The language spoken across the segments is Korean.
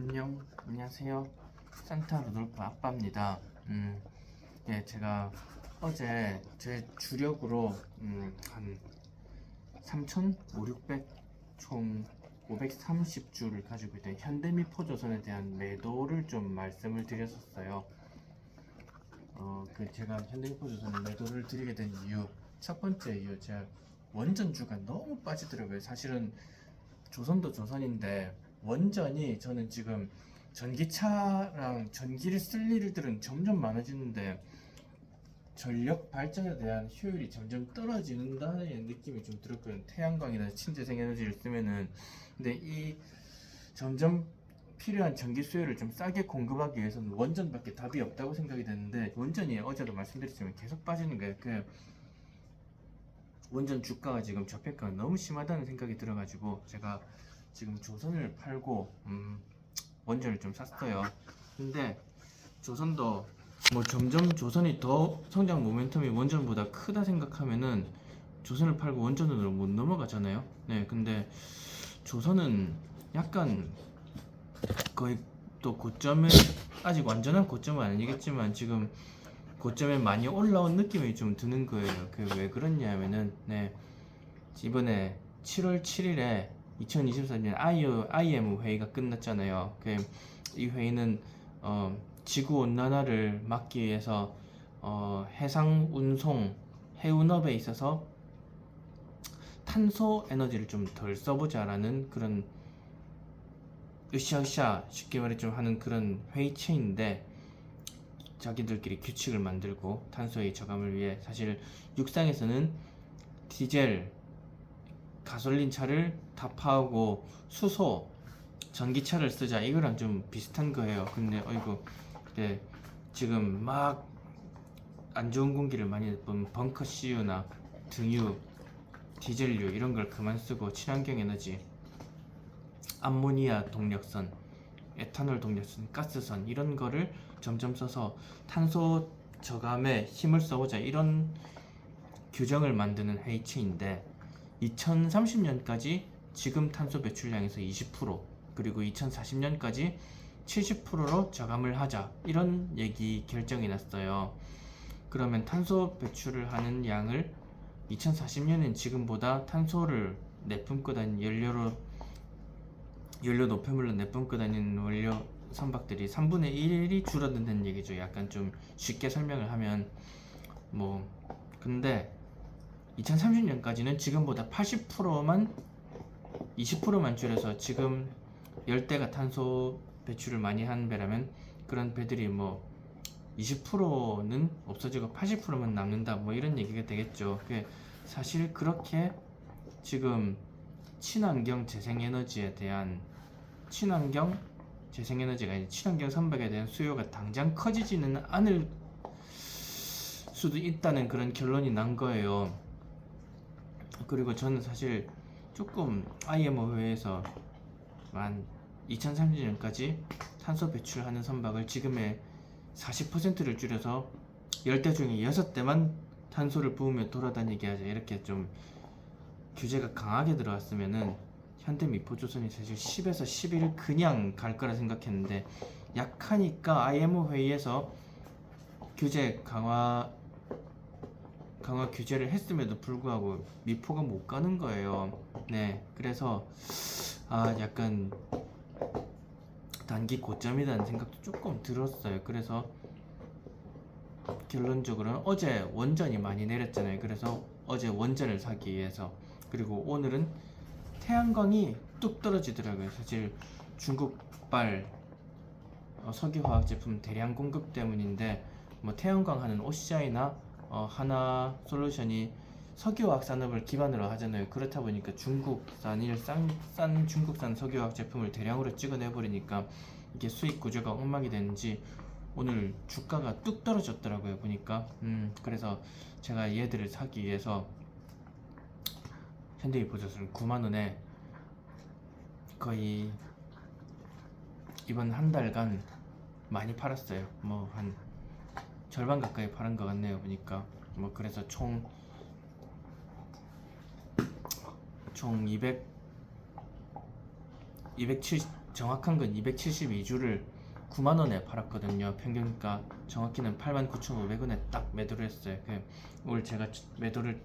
안녕, 안녕하세요. 산타 루돌프 아빠입니다. 음, 예, 제가 어제 제 주력으로 음, 한 3,000, 5, 600, 총 530주를 가지고 있던 현대미포 조선에 대한 매도를 좀 말씀을 드렸었어요. 어, 그 제가 현대미포 조선에 매도를 드리게 된 이유, 첫 번째 이유, 제가 원전주가 너무 빠지더라고요. 사실은 조선도 조선인데 원전이 저는 지금 전기차랑 전기를 쓸 일들은 점점 많아지는데 전력 발전에 대한 효율이 점점 떨어진다는 느낌이 좀 들었거든요. 태양광이나 친재생 에너지를 쓰면은 근데 이 점점 필요한 전기 수요를 좀 싸게 공급하기 위해서는 원전밖에 답이 없다고 생각이 되는데 원전이 어제도 말씀드렸지만 계속 빠지는 거예요. 그 원전 주가가 지금 저평가가 너무 심하다는 생각이 들어가지고 제가 지금 조선을 팔고 음, 원전을 좀 샀어요. 근데 조선도 뭐 점점 조선이 더 성장 모멘텀이 원전보다 크다 생각하면은 조선을 팔고 원전으로 못 넘어가잖아요. 네, 근데 조선은 약간 거의 또 고점에 아직 완전한 고점은 아니겠지만 지금 고점에 많이 올라온 느낌이 좀 드는 거예요. 그 왜 그러냐면은 네 이번에 7월 7일에 2024년 IM 회의가 끝났잖아요. 그이 회의는 어, 지구 온난화를 막기 위해서 어, 해상 운송 해운업에 있어서 탄소 에너지를 좀 덜 써보자라는 그런 으쌰으쌰 쉽게 말해 좀 하는 그런 회의체인데 자기들끼리 규칙을 만들고 탄소의 저감을 위해 사실 육상에서는 디젤 가솔린 차를 타파하고 수소 전기차를 쓰자 이거랑 좀 비슷한 거예요. 근데 어이구 네, 지금 막 안 좋은 공기를 많이 본 벙커 CU나 등유, 디젤유 이런 걸 그만 쓰고 친환경 에너지, 암모니아 동력선, 에탄올 동력선, 가스선 이런 거를 점점 써서 탄소 저감에 힘을 써보자 이런 규정을 만드는 회의체인데 2030년까지 지금 탄소 배출량에서 20% 그리고 2040년까지 70%로 저감을 하자 이런 얘기 결정이 났어요. 그러면 탄소 배출을 하는 양을 2040년엔 지금보다 탄소를 내뿜고 다니는 연료로 연료 노폐물로 내뿜고 다니는 원료 선박들이 3분의 1이 줄어든다는 얘기죠. 약간 좀 쉽게 설명을 하면 뭐 근데 2030년까지는 지금보다 80%만 20%만 줄여서 지금 열대가 탄소 배출을 많이 하는 배라면 그런 배들이 뭐 20%는 없어지고 80%만 남는다 뭐 이런 얘기가 되겠죠. 그 사실 그렇게 지금 친환경 재생에너지에 대한 친환경 재생에너지가 아니라 친환경 선박에 대한 수요가 당장 커지지는 않을 수도 있다는 그런 결론이 난 거예요. 그리고 저는 사실 조금 IMO 회에서 한 2030년까지 탄소 배출하는 선박을 지금의 40%를 줄여서 10대 중에 6대만 탄소를 부으며 돌아다니게 하자 이렇게 좀 규제가 강하게 들어왔으면은 현대 미포조선이 사실 10에서 11을 그냥 갈 거라 생각했는데 약하니까 IMO 회의에서 규제 강화 강화 규제를 했음에도 불구하고 미포가 못 가는 거예요. 네, 그래서 아 약간 단기 고점이라는 생각도 조금 들었어요. 그래서 결론적으로는 어제 원전이 많이 내렸잖아요. 그래서 어제 원전을 사기 위해서 그리고 오늘은 태양광이 뚝 떨어지더라고요. 사실 중국발 어, 석유화학 제품 대량 공급 때문인데 뭐 태양광 하는 OCI나 어, 하나 솔루션이 석유화학 산업을 기반으로 하잖아요. 그렇다 보니까 중국산일 싼, 싼 중국산 석유화학 제품을 대량으로 찍어내 버리니까 이게 수익 구조가 엉망이 되는지 오늘 주가가 뚝 떨어졌더라고요. 보니까 음 그래서 제가 얘들을 사기 위해서 현대기포젓을 9만 원에 거의 이번 한 달간 많이 팔았어요. 뭐 한 절반 가까이 팔은 것 같네요. 보니까 뭐 그래서 총 총 200, 270, 정확한 건 272주를 9만 원에 팔았거든요. 평균가 정확히는 89,500원에 딱 매도를 했어요. 그 오늘 제가 주- 매도를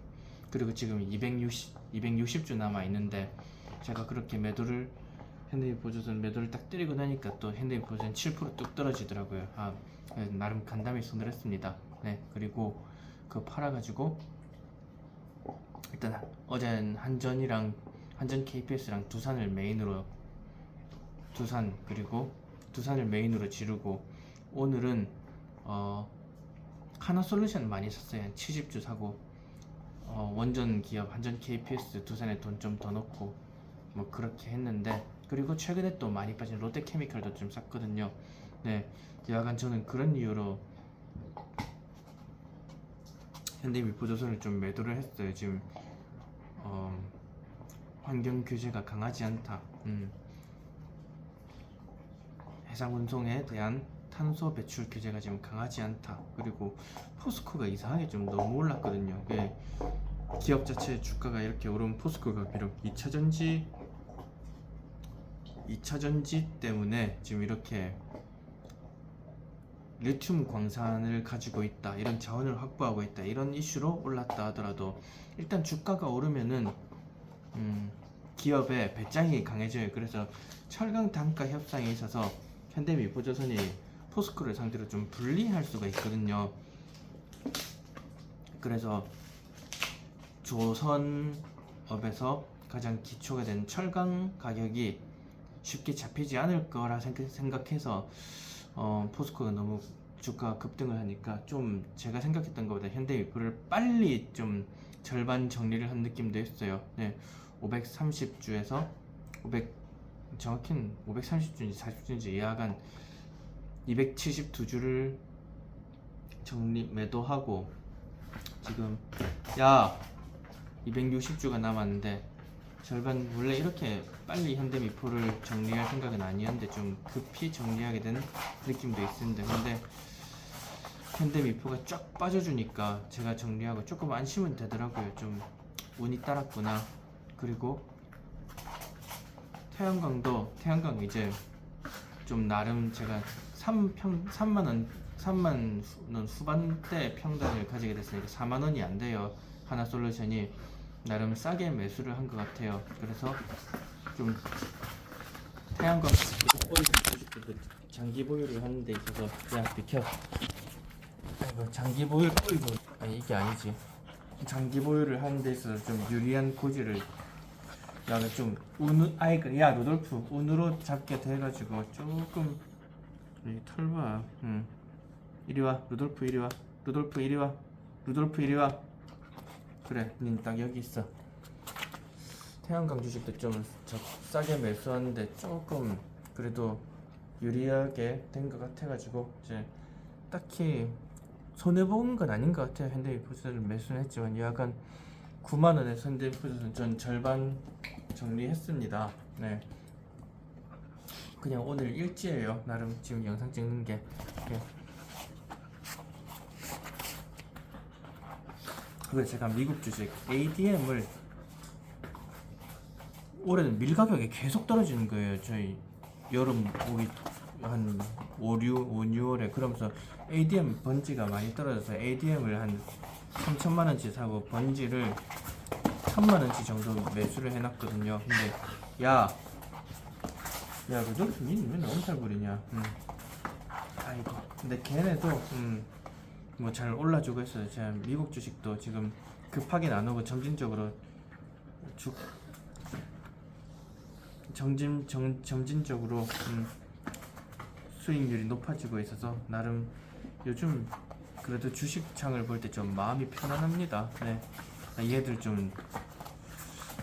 그리고 지금 260 260주 남아 있는데 제가 그렇게 매도를 핸드폰 보조선 매도를 딱 때리고 나니까 또 핸드폰 보조선 7%뚝 떨어지더라고요. 아 나름 간담이 손을 했습니다. 네 그리고 그거 팔아가지고 일단 어제는 한전이랑 한전 KPS랑 두산을 메인으로 두산 그리고 두산을 메인으로 지르고 오늘은 어 하나 솔루션 많이 샀어요. 한 70주 사고 어, 원전 기업 한전 KPS 두산에 돈 좀 더 넣고 뭐 그렇게 했는데 그리고 최근에 또 많이 빠진 롯데케미칼도 좀 샀거든요. 네, 약간 저는 그런 이유로 현대미포조선을 좀 매도를 했어요. 지금 어, 환경 규제가 강하지 않다. 음. 해상 운송에 대한 탄소 배출 규제가 지금 강하지 않다. 그리고 포스코가 이상하게 좀 너무 올랐거든요. 그게 기업 자체 주가가 이렇게 오른 포스코가 비록 2차 전지 2차 전지 때문에 지금 이렇게 리튬 광산을 가지고 있다 이런 자원을 확보하고 있다 이런 이슈로 올랐다 하더라도 일단 주가가 오르면은 음, 기업의 배짱이 강해져요. 그래서 철강 단가 협상에 있어서 현대미포조선이 포스코를 상대로 좀 불리할 수가 있거든요. 그래서 조선업에서 가장 기초가 된 철강 가격이 쉽게 잡히지 않을 거라 생각- 생각해서 어, 포스코가 너무 주가 급등을 하니까 좀 제가 생각했던 것보다 현대미포를 빨리 좀 절반 정리를 한 느낌도 했어요. 네, 530주에서 500 정확히는 530주인지 40주인지 예약한 272주를 정리 매도하고 지금 야 260주가 남았는데 절반 원래 이렇게 빨리 현대미포를 정리할 생각은 아니었는데 좀 급히 정리하게 된 느낌도 있습니다. 근데 현대미포가 쫙 빠져주니까 제가 정리하고 조금 안심은 되더라고요. 좀 운이 따랐구나. 그리고 태양광도 태양광 이제 좀 나름 제가 3평 3만 원 3만 원 후반대 평단을 가지게 됐으니까 4만 원이 안 돼요. 하나 솔루션이 나름 싸게 매수를 한 것 같아요. 그래서 좀 태양광 그 장기 보유를 하는 데 있어서 야 비켜. 아이고 장기 보유 어이구 아니 이게 아니지. 장기 보유를 하는 데 있어서 좀 유리한 고지를 야는 좀 운, 아이 그야 루돌프 운으로 잡게 돼가지고 조금 이 털봐. 응. 이리 와 루돌프 이리 와 루돌프 이리 와 루돌프 이리 와. 그래, 닌 딱 여기 있어. 태양광 주식도 좀 적- 싸게 매수하는데 조금 그래도 유리하게 된 것 같아가지고 이제 딱히 손해 본 건 아닌 것 같아요. 현대미포스를 매수는 했지만 약간 9만 원에 현대미포스는 전 절반 정리했습니다. 네. 그냥 오늘 일지예요. 나름 지금 영상 찍는 게. 이렇게 그리고 제가 미국 주식 ADM을 올해는 밀 가격이 계속 떨어지는 거예요. 저희 여름 오기 한 5, 6, 5, 6월에 그러면서 ADM 번지가 많이 떨어져서 ADM을 한 3천만 원치 사고 번지를 1천만 원치 정도 매수를 해놨거든요. 근데 야, 야, 그저 니는 왜 엄살 부리냐? 음. 아이고, 근데 걔네도 음. 뭐 잘 올라주고 있어요. 제가 미국 주식도 지금 급하게 나누고 점진적으로 주 점진 정, 점진적으로 음, 수익률이 높아지고 있어서 나름 요즘 그래도 주식창을 볼 때 좀 마음이 편안합니다. 네, 아, 얘들 좀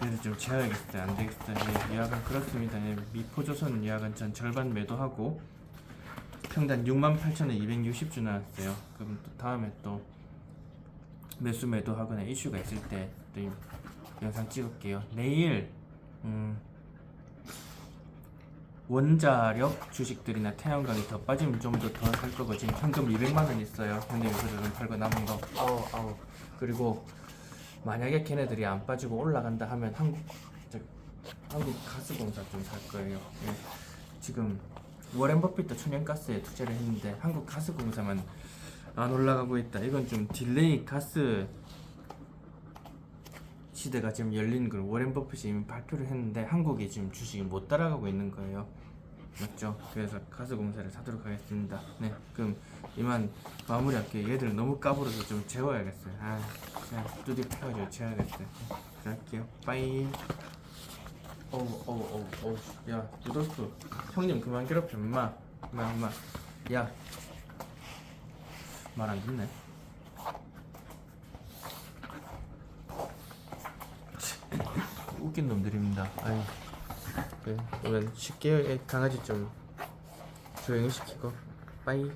얘들 좀 재야겠어요. 안 되겠어요. 예, 예약은 그렇습니다. 예, 미포조선 예약은 전 절반 매도하고 평단 68,000에 260주 나왔어요. 그럼 또 다음에 또 매수 매도 하거나 이슈가 있을 때 또 영상 찍을게요. 내일 음, 원자력 주식들이나 태양광이 더 빠지면 좀 더 더 살 거고 지금 현금 200만 원 있어요. 형님 그들은 팔고 남은 거. 아우 아우. 그리고 만약에 걔네들이 안 빠지고 올라간다 하면 한국 저, 한국 가스공사 좀 살 거예요. 예. 지금 워렌 버핏도 천연가스에 투자를 했는데 한국 가스공사만 안 올라가고 있다. 이건 좀 딜레이 가스 시대가 지금 열린 걸 워렌 버핏이 이미 발표를 했는데 한국이 지금 주식이 못 따라가고 있는 거예요. 맞죠? 그래서 가스공사를 사도록 하겠습니다. 네, 그럼 이만 마무리할게요. 얘들 너무 까불어서 좀 재워야겠어요. 아, 그냥 뚜디 펴가지고 재워야겠어요. 네, 들어갈게요. 빠이. 어우, 어우, 어우, 어우. 야, 루돌프. 형님 그만 괴롭혀, 엄마. 엄마, 엄마. 야. 말 안 듣네. 웃긴 놈들입니다. 아유. 그래, 오늘 쉽게 강아지 좀 조용히 시키고 빠이